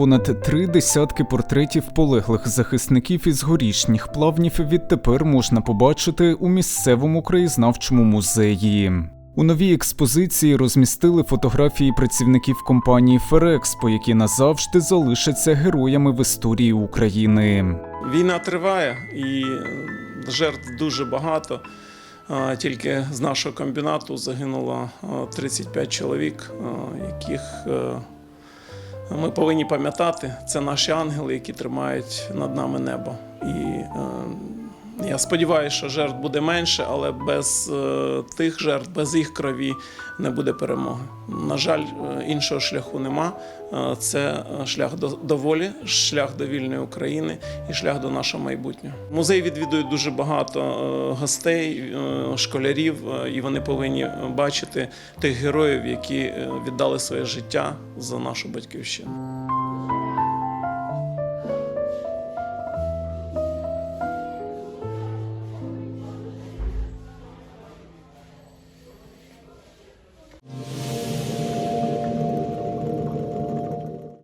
понад три десятки портретів полеглих захисників із горішніх плавнів відтепер можна побачити у місцевому краєзнавчому музеї. У новій експозиції розмістили фотографії працівників компанії Ферекспо, які назавжди залишаться героями в історії України. Війна триває і е, жертв дуже багато. Тільки з нашого комбінату загинуло а, 35 чоловік, яких е, ми повинні пам'ятати. Це наші ангели, які тримають над нами небо. І е, я сподіваюся, що жертв буде менше, але без е, тих жертв, без їх крові не буде перемоги. На жаль, е, іншого шляху нема. Е, Це шлях до, волі, шлях до вільної України і шлях до нашого майбутнього. Музей відвідує дуже багато гостей, школярів, і вони повинні бачити тих героїв, які віддали своє життя за нашу батьківщину.